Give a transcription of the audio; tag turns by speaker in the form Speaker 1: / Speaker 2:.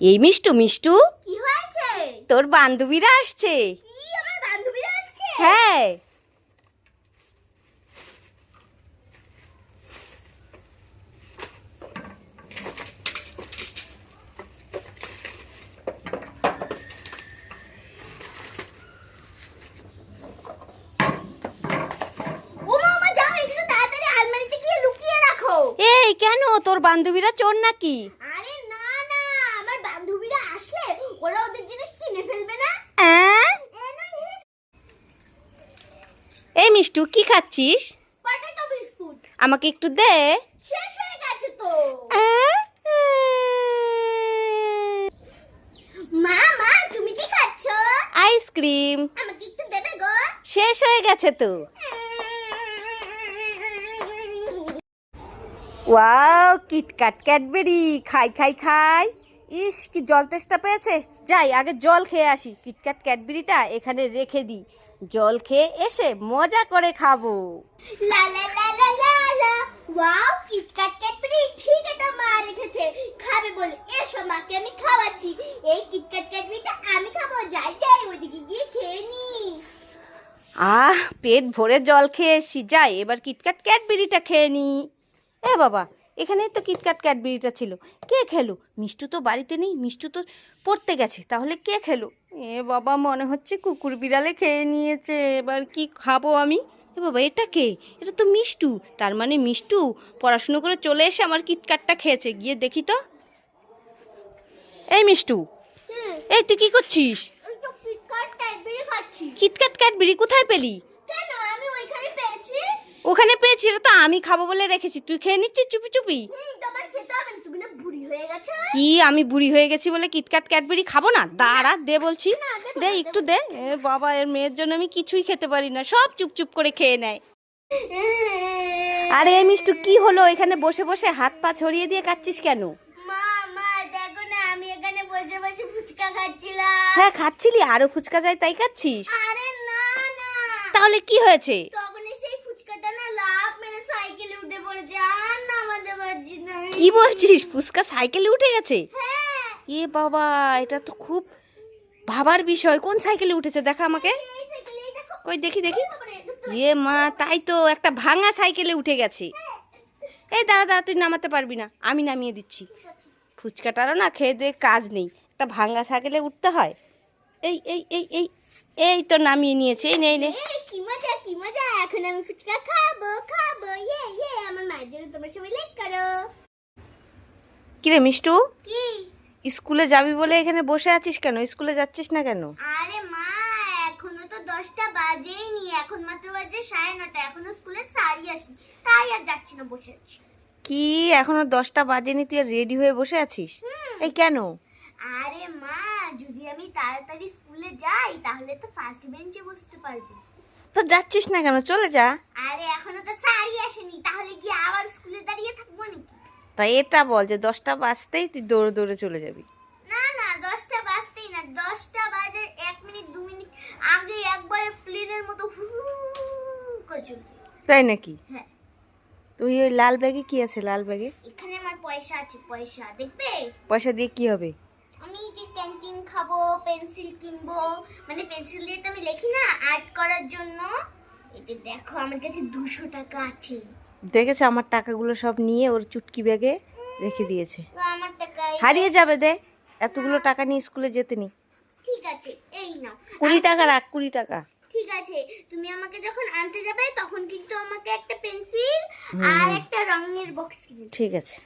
Speaker 1: এই মিষ্টু মিষ্টু।
Speaker 2: কি হয়েছে?
Speaker 1: তোর বান্ধবীরা আসছে।
Speaker 2: কি? আমার বান্ধবীরা আসছে?
Speaker 1: হ্যাঁ। কেন? তোর বান্ধবীরা চোর নাকি
Speaker 2: আরে না না আমার বান্ধবীরা আসলে ওরা ওদের জিনিস চিনে ফেলবে না
Speaker 1: অ্যাঁ?
Speaker 2: এ না, এ।
Speaker 1: এই মিষ্টু কি খাচ্ছিস?
Speaker 2: Potato biscuit.
Speaker 1: আমাকে একটু দে।
Speaker 2: শেষ হয়ে গেছে তো। মা মা তুমি কি খাচ্ছ?
Speaker 1: আইসক্রিম।
Speaker 2: আমাকে একটু দেবে গো।
Speaker 1: শেষ হয়ে গেছে তো। Wow KitKat Cadbury. খাই খাই খাই। ইস কি জল তেষ্টা পেয়েছে। যাই আগে জল খেয়ে আসি। কিটকাট ক্যাডবেরিটা এখানে রেখে দিই। জল খেয়ে এসে মজা করে খাব।
Speaker 2: লা লা লা লা লা লা। ওয়াও কিটক্যাট ক্যাডবেরি ঠিক এটা মা রেখেছে। খাবে বলে এসো মাকে আমি খাওয়াচ্ছি। এই কিটক্যাট ক্যাডবেরিটা আমি খাব যাই যাই ওইদিকে গিয়ে খেয়ে নি।
Speaker 1: আহ পেট ভরে জল খেয়ে এসছি যাই এবার কিটকাট ক্যাডবেরিটা খেয়ে নি। এ বাবা এখানেই তো কিটকাট ক্যাডবেরিটা ছিল। কে খেলো? মিষ্টু তো বাড়িতে নেই মিষ্টু তো পড়তে গেছে তাহলে কে খেলো? এ বাবা মনে হচ্ছে কুকুর বিড়ালে খেয়ে নিয়েছে। এবার কি খাব আমি? এ বাবা এটা কে? এটা তো মিষ্টু। তার মানে মিষ্টু পড়াশুনো করে চলে এসে আমার কিটকাটটা খেয়েছে। গিয়ে দেখি তো। এই মিষ্টু এই তুই কি করছিস? কিটকাট ক্যাডবেরি কোথায় পেলি?
Speaker 2: কেন? আমি ওইখানে পেয়েছি।
Speaker 1: ওখানে পেয়েছি এটা তো আমি খাব বলে রেখেছি। তুই খেয়ে নিচ্ছিস চুপি চুপি
Speaker 2: হুম তোমার খেতে হবে না তুমি না বুড়ি হয়ে গেছো
Speaker 1: কি আমি বুড়ি হয়ে গেছি বলে কিটকাট ক্যাডবেরি খাব না? দাঁড়া দে বলছি। দে একটু দে। বাবা এর মেয়ের জন্য আমি কিছুই খেতে পারি না। সব চুপ চুপ করে খেয়ে নেয়। আরে মিষ্টু কি হলো? এখানে বসে বসে হাত পা ছড়িয়ে দিয়ে কাচ্ছিস কেন? হ্যাঁ খাচ্ছিলি আরও ফুচকা যায় তাই খাচ্ছিস? তাহলে কি হয়েছে
Speaker 2: তখন সেই ফুচকাটা না লাভ মেরে সাইকেলে উঠে পড়েছে আর নামাতে পারছি না
Speaker 1: কি বলছিস? ফুচকা সাইকেলে উঠে গেছে?
Speaker 2: হ্যাঁ।
Speaker 1: এ বাবা এটা তো খুব ভাবার বিষয়। কোন সাইকেলে উঠেছে? দেখা আমাকে। কই দেখি দেখি। এ মা তাই তো একটা ভাঙা সাইকেলে উঠে গেছে। এই দাঁড়া দাঁড়া তুই নামাতে পারবি না। আমি নামিয়ে দিচ্ছি। ফুচকাটারও না খেয়ে দিয়ে কাজ নেই। একটা ভাঙা সাইকেলে উঠতে হয়। এই এই এই এই এই তো নামিয়ে নিয়েছে। এই নে এই নে।
Speaker 2: কি মজা কি মজা। এখন আমি ফুচকা খাব খাব। ইয়ে ইয়ে। আমার মায়ের জন্য তোমরা সবাই লাইক করো।
Speaker 1: কিরে মিষ্টু?
Speaker 2: কি?
Speaker 1: স্কুলে যাবি বলে এখানে বসে আছিস কেন? স্কুলে যাচ্ছিস না কেন?
Speaker 2: আরে মা এখনও তো দশটা বাজেইনি। এখন মাত্র বাজে সাড়ে নটা। এখনও স্কুলে সারি আসনি। তাই আর যাচ্ছি না বসে আছি।
Speaker 1: কি? এখনও দশটা বাজেনি তুই রেডি হয়ে বসে আছিস? এই কেন?
Speaker 2: আরে মা যদি আমি তাড়াতাড়ি স্কুলে যাই তাহলে তো ফার্স্ট বেঞ্চে বসতে পারব।
Speaker 1: তো যাচ্ছিস না কেন? চলে যা।
Speaker 2: আরে এখনও তো সারি আসেনি। তাহলে কি আবার স্কুলে দাঁড়িয়ে থাকব নাকি
Speaker 1: তাই এটা বল যে দশটা বাজতেই তুই দৌড়ে দৌড়ে চলে যাবি।
Speaker 2: না না দশটা বাজতেই না দশটা বাজে এক মিনিট দু মিনিট। আগে একবারে প্লেনের মতো
Speaker 1: তাই নাকি?
Speaker 2: হ্যাঁ।
Speaker 1: তুই ওই লাল ব্যাগে কি আছে লাল ব্যাগে?
Speaker 2: এখানে আমার পয়সা আছে পয়সা। দেখবে?
Speaker 1: পয়সা দিয়ে কি হবে?
Speaker 2: আমি যে ক্যান্টিন খাব পেন্সিল কিনবো মানে পেন্সিল দিয়ে তো আমি লিখি না আর্ট করার জন্য। এতে দেখো আমার কাছে দুশো টাকা আছে।
Speaker 1: দেখেছ আমার টাকাগুলো সব নিয়ে ওর চুটকি ব্যাগে রেখে দিয়েছে। হারিয়ে যাবে দে এতগুলো টাকা নিয়ে স্কুলে যেতে নি
Speaker 2: ঠিক আছে এই নাও।
Speaker 1: কুড়ি টাকা রাখ কুড়ি টাকা।
Speaker 2: ঠিক আছে তুমি আমাকে যখন আনতে যাবে তখন কিন্তু আমাকে একটা পেন্সিল আর একটা রঙের বক্স কিনে
Speaker 1: ঠিক আছে।